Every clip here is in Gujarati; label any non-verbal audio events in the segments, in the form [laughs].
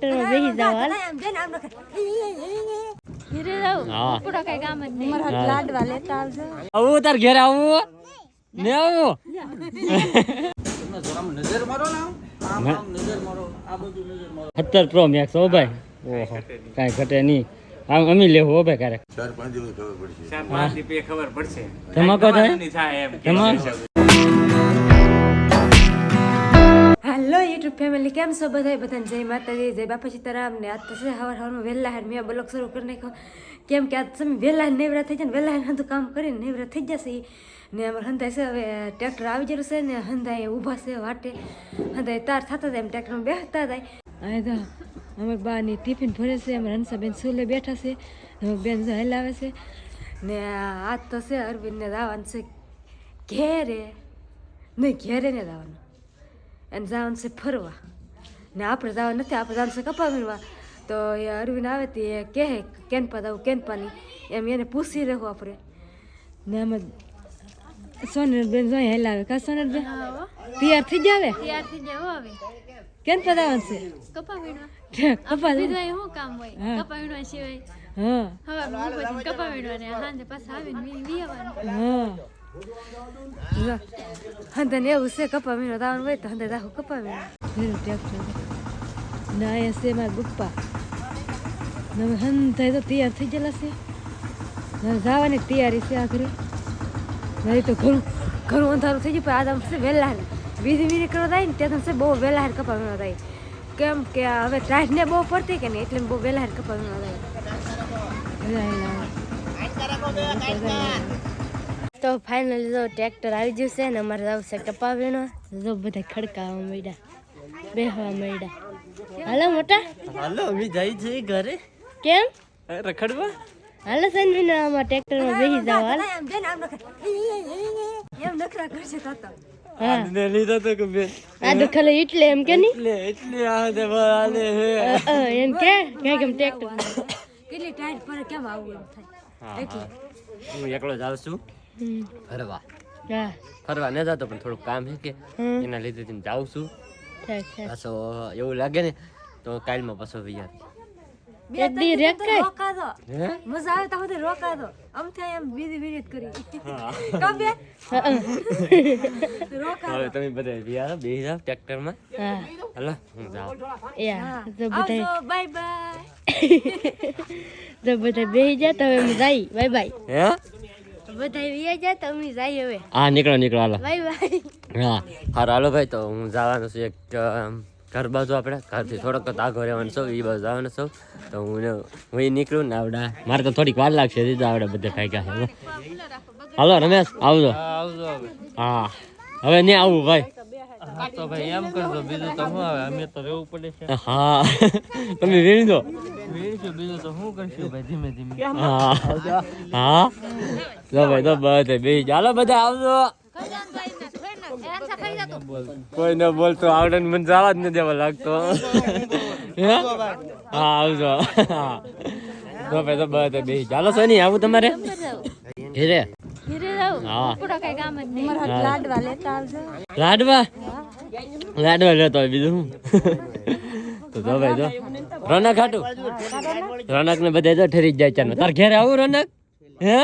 બેસી જાવ હાલ ઘરે જાવ પૂરો કઈ કામ જ નહીં લાડવા લેતા આવજો આવું તાર ઘેર આવું ને આવું નજર મારો ને નજર મારો આ બધું નજર મારો સત્તર પ્રો મેક્સ હો ભાઈ ઓહો કાંઈ ઘટે નહીં આમ અમી લેવું હો ભાઈ ક્યારેક ચાર પાંચ દિવસ ખબર પડશે ચાર પાંચ દિવસ ખબર પડશે ધમાકો થાય થાય એમ ધમાકો હાલો યુટ્યુબ ફેમિલી, કેમ છો બધા બધાને જય માતાજી, જય બાપા સીતારામ ને આજ તો છે, હવાર હવારમાં વહેલા હાર મેં બ્લોક શરૂ કરી નાખ્યો. કેમ કે આજ તમે વહેલા નેવરા થઈ જાય ને, વહેલા હંધું કામ કરીને નેવરા થઈ જશે. ને અમારે હંધાય છે, હવે ટ્રેક્ટર આવી જરૂર છે ને, હંધાય ઊભા છે વાટે. હંધાય તાર થતા જાય એમ ટ્રેક્ટરમાં બેસતા જાય. અહીં તો અમે બાની ટિફિન ભરે છે, અમારે હંસાબેન સુલે બેઠા છે, હવે બેન હલાવે છે. ને આજ તો છે, અરવિંદને લાવવાનું છે ઘેરે. નહીં, ઘેરે ને જવાનું. અને જવાનું છે ફરવા. ને આપણે જવા નથી આપણે જવાનું છે કપા વીણવા તો એ અરવિંદ આવે તે એ કહે કેનપા જવું કેનપાની. એમ એને પૂછી રહેવું આપણે. ને આમાં સોનરબેન જોઈ હેલાવે. કા સોનરબેન તૈયાર થઈ જાવે તૈયાર થઈ જાવ હવે. કેન જવાનું છે? કપા વીણવા કપા બીજા શું કામ હોય. કપા વીણવા સિવાય. હા. હવે કપા વીણવા ને સાંજે પાછા આવીને વી વી આવવાનું. હા. હંદન એવું છે કપા મીનો દાવાનું હોય તો હંદે દાખો કપા વીણો ટ્રેક્ટર ને અહીંયા છે મારા ગુપ્પા હવે હંધાય તો તૈયાર થઈ ગયેલા છે જવાની તૈયારી છે આખરે નહીં તો ઘણું ઘણું અંધારું થઈ ગયું પણ આદમ છે વહેલા વીધી વીધી કરવા થાય ને ત્યાં છે બહુ વહેલા હાર કપા વીણો થાય કેમ કે હવે ટાઈટ ને બહુ પડતી કે નહીં એટલે બહુ વહેલા હાર કપા વીણો થાય તો ફાઇનલી જો ટ્રેક્ટર આવી ગયું છે ને અમારે આવશે કપા વીણો જો બધા ખડકાવા મળ્યા બેહવા મળ્યા હાલો મોટા. હાલો અમે જઈ છે ઘરે. કેમ? રખડવા? હાલો સન વીણો અમારા ટ્રેક્ટરમાં બેસી જાવ હાલ. એમ નખરા. કરશે તાતા હા. લીધો તો કે બેન. આ તો ખાલી એટલે એમ કે એટલે એટલે આ દે આલે હે. એમ કે? કે કેમ ટ્રેક્ટર કેટલી ટાઈટ પર કેમ આવું એમ થાય? એટલે. હું. એકલો જ આવું છું. હમ. ફરવા. ફરવા ન જતો પણ થોડું કામ છે કે. એના લીધે હું જાઉં છું. પાછો એવું લાગે ને તો કાલમાં પાછો વિયાર. એક દી રેકાય મજા આવે તો સુધી રોકા દો અમથી એમ બીજી બીજી કરી. કમ બે. રોકા હવે તમે બધા વિયાર બે જાઓ ટ્રેક્ટરમાં. માં હાલો હું જાઉં. યા તો બધા બાય બાય [laughs] તો બધા બેસી જા તો હવે જઈ બાય બાય હે? તો હવે. હા નીકળો નીકળો હાલો. Bye bye. હા. હારું હાલો ભાઈ તો હું જવાનું છું એક ઘર બાજુ આપણે. ઘરથી થોડોક આગો રહેવાનું છું એ બાજુ જવાનું છું. તો હું હું નીકળું ને આવડા. મારે તો થોડીક વાર લાગશે દીધું આવડે બધે ખાઈ ગયા છે. હાલો. રમેશ આવજો. આવજો હા. હવે નહીં આવું ભાઈ. તો ભાઈ એમ કરજો બીજું તો શું આવે અમે તો રહેવું પડે છે. હા. તમે વીણી દો. વીણીશું બીજું તો શું કરશું? ભાઈ ધીમે ધીમે. હા. હા. લો ભાઈ તો બધે બેસી જાઓ. બધા આવજો. કોઈ ન બોલતો આવડે મને જવા જ ન દેવા લાગતો. હા? આવજો. તો ભાઈ તો બધે બે ચાલો હાલો સોની આવું તમારે? હિરે હિરે હા. નહીં લાડવા લેતા આવજો લાડવા? લેતો હોય બીજું શું? [laughs] તો તો ભાઈ તો રોનક હાટું. રોનક ને બધા તો ઠરી જ જાય ચાલો તાર ઘેર આવું રોનક? હે?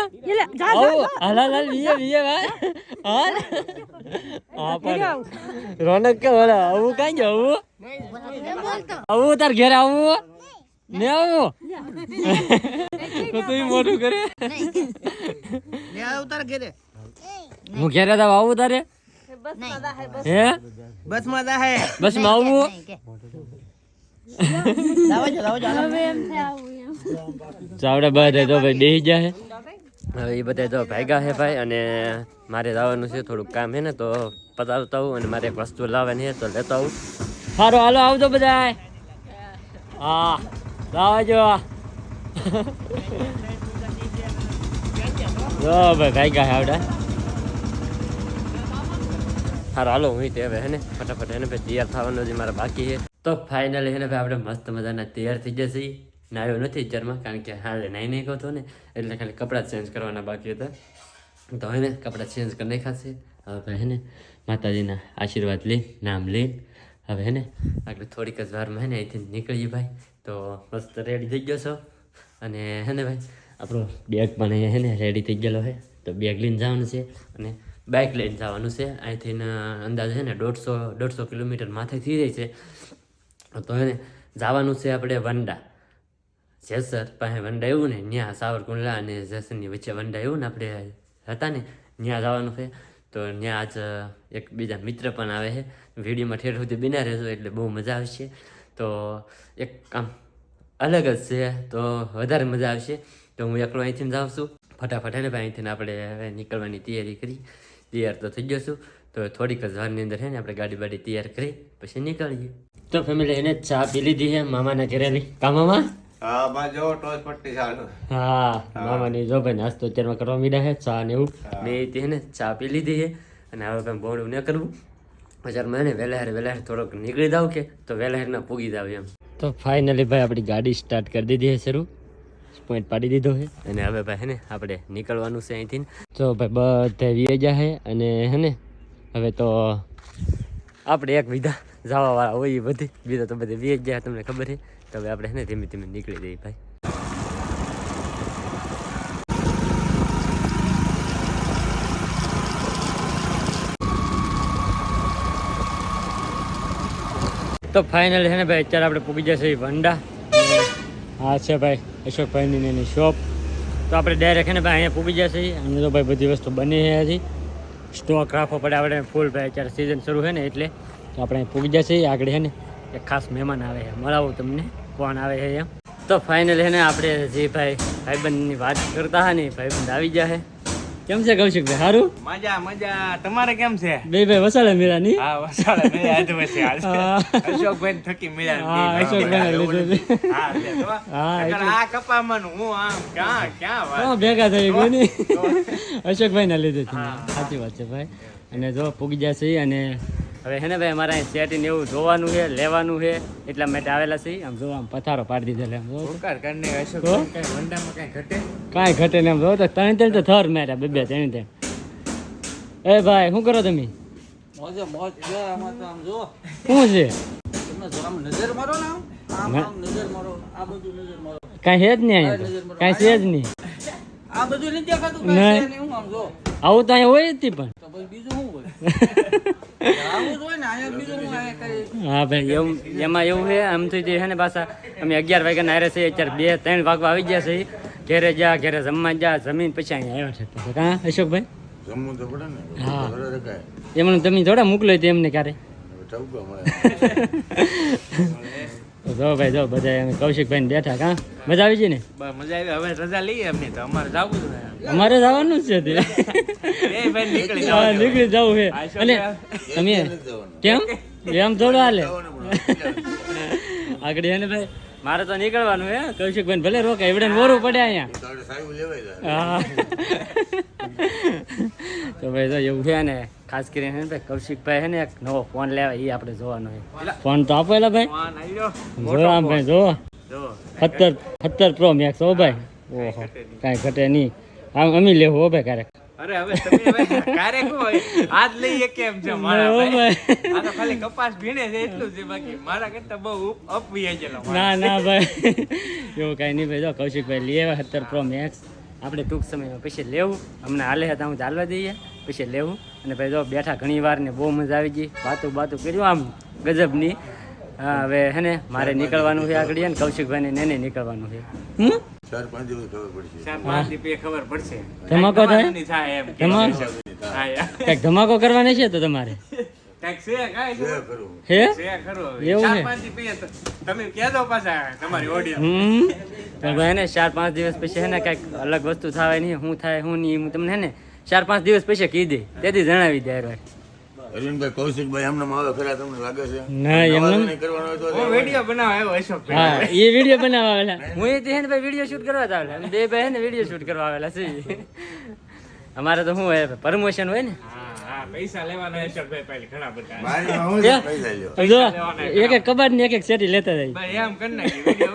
હાલ ભાઈ. હાલ. હા પણ રોનક કે ઓલા આવું કાંઈ જવું આવું? તાર ઘેર આવું? ને આવું? તો તું મોટું કરે. હું ઘેરે તો આવું તારે? હે? બસમાં જાહે બસમાં આવું ચાવડા બધા તો ભાઈ બેસી જાય હવે એ બધા તો ભાગ્યા છે ભાઈ અને મારે જવાનું છે થોડુંક કામ છે ને તો પતાવતા આવું અને મારે એક વસ્તુ લાવવાની છે તો લેતા આવું. સારું હાલો આવજો બધા હા લાવજો [laughs] જો. ભાઈ ભાઈગા છે આવડા. સારું હાલો, હું તે હવે હે ને ફટાફટ એને ભાઈ તૈયાર થવાનું જે મારે બાકી છે. તો ફાઇનલી હે ને ભાઈ આપણે મસ્ત મજાના તૈયાર થઈ જશે નાયો નથી અત્યારમાં, કારણ કે હાલે નાઈ નહીં ગયો હતો ને, એટલે ખાલી કપડાં ચેન્જ કરવાના બાકી હતા. તો હે ને કપડાં ચેન્જ કરી નાખાશે હવે હે ને માતાજીના આશીર્વાદ લઈ નામ લઈ હવે હે ને આપણે થોડીક જ વારમાં હે ને અહીંથી નીકળીએ ભાઈ. તો મસ્ત રેડી થઈ ગયો છો. અને હે ને ભાઈ, આપણો બેગ પણ હે ને રેડી થઈ ગયેલો છે. તો બેગ લઈને જવાનું છે. અને બાઇક લઈને જવાનું છે. અહીંથી અંદાજ છે ને દોઢસો દોઢસો કિલોમીટર માથે થઈ જાય છે. તો એને જવાનું છે આપણે વંડા. જેસર પાસે વંડા એવું ને ત્યાં સાવરકુંડલા અને જેસરની વચ્ચે વંડા એવું ને આપણે હતા ને ત્યાં જવાનું છે. તો ત્યાં આજ એક બીજા મિત્ર પણ આવે છે. વિડીયોમાં ઠેર સુધી બિના રહેજો એટલે બહુ મજા આવશે. તો એક આમ અલગ જ છે, તો વધારે મજા આવશે. તો હું એકલો અહીંથી જાઉં છું. ફટાફટ ને ભાઈ, અહીંથી આપણે નીકળવાની તૈયારી કરી. તૈયાર તો થઈ જશું. તો થોડીક જ વારની અંદર છે ને આપણે ગાડી બાડી તૈયાર કરી પછી નીકળીએ. તો ફેમિલી એને ચા પી લીધી છે મામાના ઘરેની. કા મામા? હા બા જો ટોચ પટ્ટી ચાલુ હા મામાની જો ભાઈ નાસ્તો અત્યારમાં કરવા મીડા છે ચા ને એવું. મેં તે ને ચા પી લીધી છે અને હવે કંઈ બોણું ન કરવું. બજારમાં ને વહેલા હારે વહેલા થોડોક નીકળી જાવ કે તો વહેલા હારે પૂગી જાવ એમ. તો ફાઇનલી ભાઈ આપણી ગાડી સ્ટાર્ટ કરી દીધી છે શરૂ. પોઈન્ટ પાડી દીધો છે. અને હવે ભાઈ હે ને, આપણે નીકળવાનું છે અહીંથી. તો ભાઈ બધા ગયા છે અને હે ને, હવે તો આપણે એક વિધા જવાવાળા હોય એ બધી. બીજા તો બધે વીએ ગયા, તમને ખબર છે. તો હવે આપણે હે ને ધીમે ધીમે નીકળી જઈએ ભાઈ. તો ફાઇનલ છે ને ભાઈ, અત્યારે આપણે પૂગી જશે વંડા. હા, છે ભાઈ. અશોકભાઈની એની શોપ તો આપણે ડાયરેક્ટ છે ભાઈ, અહીંયા પૂગી જશે. અને તો ભાઈ બધી વસ્તુ બની છે હજી. સ્ટોક રાખવો પડે આપણે. ફૂલ ભાઈ, અત્યારે સિઝન શરૂ છે ને એટલે. તો આપણે અહીં પૂગી જશે. આગળ છે ને એક ખાસ મહેમાન આવે છે. મળાવું તમને. કોણ આવે છે એમ તો ફાઇનલ છે ને આપણે જે ભાઈ ભાઈબંધની વાત કરતા હા ને ભાઈબંધ આવી જાય કેમ છે કૌશિકભાઈ? સારું મજા મજા. તમારે કેમ છે? બે ભાઈ વસાળે મેળા ની? હા વસાળે મેળા આજે વસે હાલ હા. અશોકભાઈ થકી હા મળ્યા અશોકભાઈ લીધું છે હા હા, આ કપામાં હું આમ ક્યાં ક્યાં વાત હા ભેગા થઈ ગઈ અશોકભાઈ ના લીધે છે સાચી વાત છે ભાઈ. અને જો પૂગી જશે અને હવે છે ને ભાઈ અમારે અહીં સેટિંગ એવું જોવાનું છે લેવાનું છે એટલા માટે આવેલા છે આમ જો આમ પથારો પાડી દીધેલો એમ જો. કઈ ઘટે? કાંઈ ઘટે ને એમ જો તો ત્રણ ત્રણ તો થર માર્યા બે બે ત્રણ ત્રણ. એ ભાઈ શું કરો તમે? મોજે મોજ છે આમાં તો આમ જો. શું છે? તમે જો આમ નજર મારો ને આમ? આમ ના. આમ નજર મારો. આ બધું નજર મારો. કાંઈ છે જ નહીં અહીંયા કાંઈ છે જ નહીં. આ બધું નથી દેખાતું નહીં. કાંઈ છે નહીં. હું આમ જો. આવું તો અહીંયા હોય જ તી પણ. બીજું? હું ભાઈ એવું એમાં એવું છે આમ તો જે છે ને પાછા અમે અગિયાર વાગ્યા નાયરે છે અત્યારે બે ત્રણ વાગવા આવી ગયા છે ઘેરે જા ઘેરે જમવા જા જમીન પછી અહીંયા આવ્યો છે. હા અશોકભાઈ? જમવું તો પડે ને હા. એમણે તમે થોડા મોકલો એમને ક્યારે? [laughs] તો જો ભાઈ જો બધા અમે કૌશિકભાઈ બેઠા હા મજા આવી છે ને? મજા આવી હવે રજા લઈએ અમને તો. અમારે જવું છે અમારે જવાનું જ છે તે [laughs] એ ભાઈ નીકળી હા, જવાનું. નીકળી જવું છે. અને તમે કેમ? એમ થોડું હાલે. [laughs] આગળ એને ભાઈ મારે તો નીકળવાનું હે. કૌશિકભાઈ ભલે રોકાય એવડે મોરું પડે અહીંયા. તો. હા. ભાઈ તો એવું છે ને ખાસ કરીને ને ભાઈ કૌશિકભાઈ હે ને એક નવો ફોન લેવા એ આપણે જોવાનો છે ફોન તો આપો એલા ભાઈ. ફોન જો આમ ભાઈ જો. જો. સત્તર સત્તર પ્રો મેક્સ હો ભાઈ. ઓહો કાંઈ ઘટે નહીં. આમ અમે લેવું હો ભાઈ ક્યારેક. અરે હવે તમે ભાઈ ક્યારેક હોય? આજ લઈએ કેમ છે મારા ભાઈ? ભાઈ. આ તો ખાલી કપાસ ભીણે છે એટલું છે બાકી. મારા કરતા બહુ અપ ગયેલો ના ના ભાઈ. એવું કાંઈ નહીં ભાઈ. જો કૌશિકભાઈ લઈ આવ્યા સત્તર પ્રો મેક્સ આપણે ટૂંક સમયમાં પછી લેવું. અમને હાલે હતા હું ચાલવા દઈએ. પછી લેવું. અને ભાઈ જો બેઠા ઘણી વાર ને બહુ મજા આવી ગઈ. વાતું બાતું કર્યું. આમ ગજબની. હા હવે હે ને મારે નીકળવાનું છે આગળ. ને કૌશિકભાઈને ને એને નીકળવાનું છે. હમ? ચાર પાંચ દિવસ ખબર પડશે. ચાર પાંચ દી ખબર પડશે. ધમાકો થાય? એમ. ધમાકો? હા ધમાકો કરવાની છે તો તમારે? ચાર પાંચ દી પછી તો તમે કહેજો પાછા તમારી ઓડિયન્સ હમ. તો ભાઈ ને ચાર પાંચ દિવસ પછી હે ને કંઈક અલગ વસ્તુ થાય નહીં હું થાય હું નહીં હું તમને હે ને ચાર પાંચ દિવસ પછી કીધી તેથી જણાવી દે અરવિંદભાઈ કૌશિકભાઈ એમને આવે ખરા તમને લાગે છે? ના, એમને- નહીં કરવાનો હોય તો હું વીડિયો બનાવવા આવ્યો અશોકભાઈ હા એ વીડિયો બનાવવા આવેલા. હું એ ભાઈ વીડિયો શૂટ કરવા આવેલા બે ભાઈ ને વીડિયો શૂટ કરવા આવેલા છે. અમારે તો શું હોય પ્રમોશન હોય ને? હા હા પૈસા લેવાના અશોકભાઈ પહેલી ઘણા બધા. બારીમાં હું. ક્યાં? પૈસા લ્યો. એક એક કબાટ ને એક એક શેરી લેતા જાય. ભાઈ એમ કરી નાખી. વીડિયો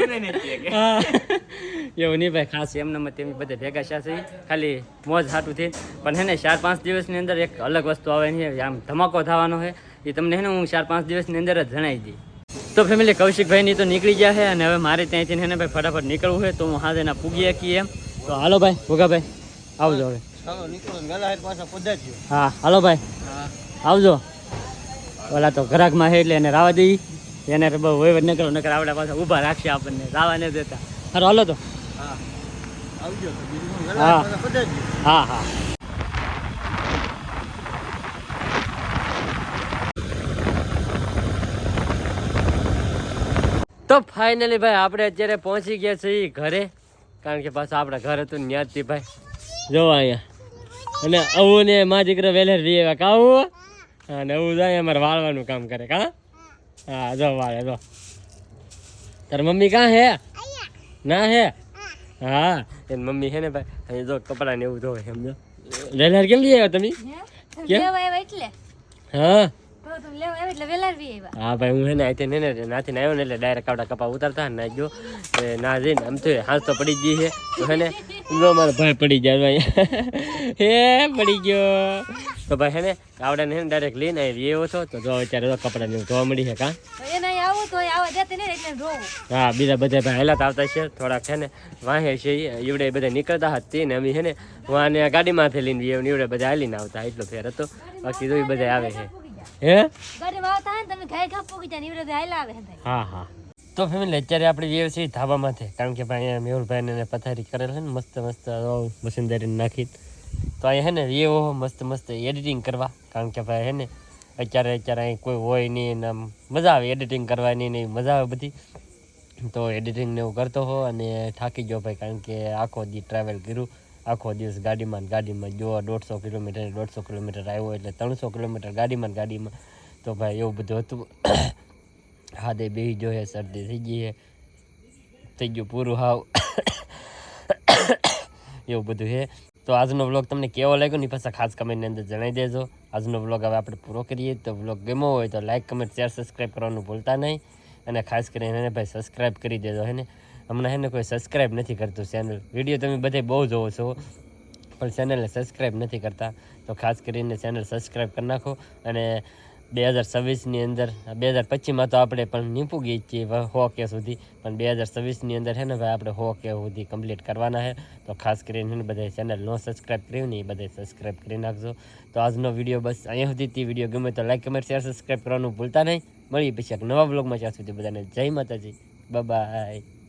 કે. એવું નહીં ભાઈ ખાસ એમને મત એમ બધા ભેગા છે ખાલી મોજ હાટું થઈ પણ હે ને ચાર પાંચ દિવસની અંદર એક અલગ વસ્તુ આવે ને આમ ધમાકો થવાનો છે. એ તમને હે ને હું ચાર પાંચ દિવસની અંદર જ જણાવી દઈ તો ફેમિલી કૌશિકભાઈની તો નીકળી ગયા છે અને હવે મારે ત્યાંથી હે ને ભાઈ ફટાફટ નીકળવું છે. તો હું હાથે ના પૂગી શકીએ એમ. તો હાલો ભાઈ ભોગાભાઈ આવજો હવે. હા હાલો ભાઈ. આવજો. ઓલા તો ઘરાકમાં છે એટલે એને રાવા દઈ. એને બહુ વહીવટ નીકળો નકર આવડા પાછા ઊભા રાખશે આપણને. રાવા ન દેતા. હારો હાલો તો. હું. હા. તો ફાઇનલી ભાઈ આપણે અત્યારે પહોંચી ગયા છીએ ઘરે. કારણ કે પાછા આપણા ઘર હતું ને ત્યાંથી ભાઈ. જો અહીંયા. અને આવું ને મા દીકરો વહેલેર રહી એવા કાવું અને આવું જાય અમારે વાળવાનું કામ કરે કા? હા જો વાળે જો. તાર મમ્મી કાં હે? ના હે? હા. એની મમ્મી હે ને ભાઈ અહીં જો કપડા ને એવું ધોવે સમજો? વહેલા કેમ લઈ આવ્યા તમે? કેમ? લેવા આવ્યા એટલે? હા. હા ભાઈ હું હે ને અહીંથી ને ને નાથી આવ્યો ને એટલે ડાયરેક્ટ કાવડા કપા ઉતારતા ને જો એ ના જઈને આમ તો હાથ તો પડી ગઈ છે. હે ને જો મારો ભાઈ પડી જાય ભાઈ. હે પડી ગયો. તો ભાઈ હે ને આવડાને હે ને ડાયરેક્ટ લઈને આવી એવો છો? તો જો અત્યારે કપડા ને એવું ધોવા મળી છે કાં? તો આવું દેતી નહીં એટલે હા બીજા બધા ભાઈ હેલાત આવતા છે. થોડાક છે ને વાહે છે એવડે બધા નીકળતા હતી ને અમે છે ને વાને ગાડીમાંથી લઈને જઈએ ને બધા હાલીને આવતા એટલો ફેર હતો. બાકી તો બધા આવે છે. હે? ગાડીમાં આવતા હોય ને તમે ઘાય ઘા પૂગી જાય ને એવી રીતે આવે હા હા. તો ફેમિલી અત્યારે આપણે જઈએ છીએ ધાબામાંથી કારણ કે ભાઈ અહીંયા મેહુલભાઈને પથારી કરેલ છે ને મસ્ત મસ્ત મશીનદારી નાખી તો અહીંયા હે ને એવો મસ્ત મસ્ત એડિટિંગ કરવા કારણ કે ભાઈ હે ને અત્યારે અત્યારે અહીં કોઈ હોય નહીં ને મજા આવે એડિટિંગ કરવાની ને મજા આવે બધી. તો એડિટિંગ ને એવું કરતો હો અને થાકી ગયો ભાઈ કારણ કે આખો દી ટ્રાવેલ કર્યું. આખો દિવસ ગાડીમાં ગાડીમાં જો દોઢસો કિલોમીટર દોઢસો કિલોમીટર આવ્યો એટલે ત્રણસો કિલોમીટર ગાડીમાં ગાડીમાં. તો ભાઈ એવું બધું હતું. [coughs] હા દે બેસી ગયો શરદી થઈ ગઈ છે થઈ ગયું પૂરું હાવ. [coughs] એવું બધું છે તો આજનો વ્લોગ તમને કેવો લાગ્યો ની પાછા ખાસ કમેન્ટની અંદર જણાવી દેજો. આજનો વ્લોગ હવે આપણે પૂરો કરીએ. તો વ્લોગ ગમ્યો હોય તો લાઇક કમેન્ટ શેર સબસ્ક્રાઈબ કરવાનું ભૂલતા નહીં. અને ખાસ કરીને એને ભાઈ સબસ્ક્રાઈબ કરી દેજો હે ને હમણાં એને કોઈ સબસ્ક્રાઈબ નથી કરતું ચેનલ વીડિયો તમે બધે બહુ જોવો છો. પણ ચેનલને સબસ્ક્રાઈબ નથી કરતા. તો ખાસ કરીને ચેનલ સબસ્ક્રાઈબ કરી નાખો. અને બે હજાર છવ્વીસની અંદર, બે હજાર પચીસમાં તો આપણે પણ નીપું ગઈ છીએ હો કે સુધી. પણ બે હજાર છવ્વીસની અંદર છે ને ભાઈ આપણે હો કે સુધી કમ્પ્લીટ કરવાના છે. તો ખાસ કરીને બધા ચેનલ નો સબસ્ક્રાઈબ કર્યું ને, એ બધા સબસ્ક્રાઈબ કરી નાખજો. તો આજનો વીડિયો બસ અહીંયા સુધીથી વીડિયો ગમે તો લાઈક કમેન્ટ શેર સબસ્ક્રાઈબ કરવાનું ભૂલતા નહીં. મળીએ પછી એક નવા બ્લોગમાં જ્યાં સુધી બધાને જય માતાજી. બાય